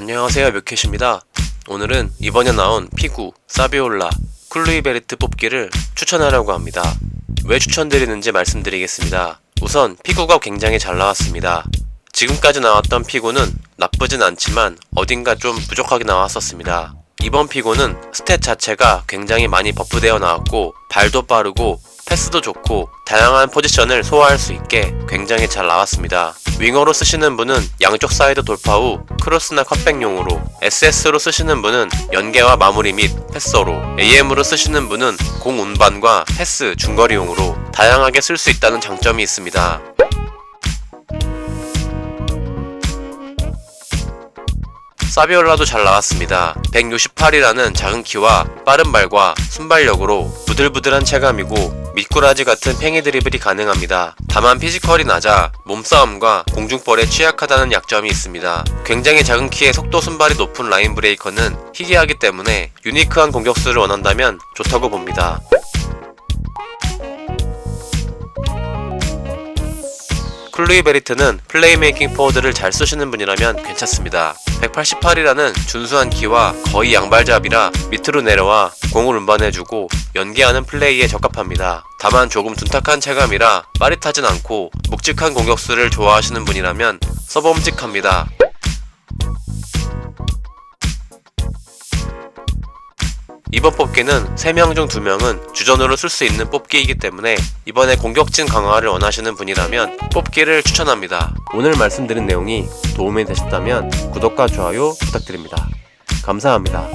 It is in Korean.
안녕하세요 뮤켓입니다. 오늘은 이번에 나온 피구, 사비올라, 쿨루이베리트 뽑기를 추천하려고 합니다. 왜 추천드리는지 말씀드리겠습니다. 우선 피구가 굉장히 잘 나왔습니다. 지금까지 나왔던 피구는 나쁘진 않지만 어딘가 좀 부족하게 나왔었습니다. 이번 피구는 스탯 자체가 굉장히 많이 버프되어 나왔고 발도 빠르고 패스도 좋고 다양한 포지션을 소화할 수 있게 굉장히 잘 나왔습니다. 윙어로 쓰시는 분은 양쪽 사이드 돌파 후 크로스나 컷백용으로 SS로 쓰시는 분은 연계와 마무리 및 패서로 AM으로 쓰시는 분은 공 운반과 패스 중거리용으로 다양하게 쓸 수 있다는 장점이 있습니다. 사비올라도 잘 나왔습니다. 168이라는 작은 키와 빠른 발과 순발력으로 부들부들한 체감이고 미꾸라지 같은 팽이 드리블이 가능합니다. 다만 피지컬이 낮아 몸싸움과 공중볼에 취약하다는 약점이 있습니다. 굉장히 작은 키에 속도 순발이 높은 라인 브레이커는 희귀하기 때문에 유니크한 공격수를 원한다면 좋다고 봅니다. 클루이 베리트는 플레이메이킹 포워드를 잘 쓰시는 분이라면 괜찮습니다. 188이라는 준수한 키와 거의 양발잡이라 밑으로 내려와 공을 운반해주고 연계하는 플레이에 적합합니다. 다만 조금 둔탁한 체감이라 빠릿하진 않고 묵직한 공격수를 좋아하시는 분이라면 서범직합니다. 이번 뽑기는 3명 중 2명은 주전으로 쓸 수 있는 뽑기이기 때문에 이번에 공격진 강화를 원하시는 분이라면 뽑기를 추천합니다. 오늘 말씀드린 내용이 도움이 되셨다면 구독과 좋아요 부탁드립니다. 감사합니다.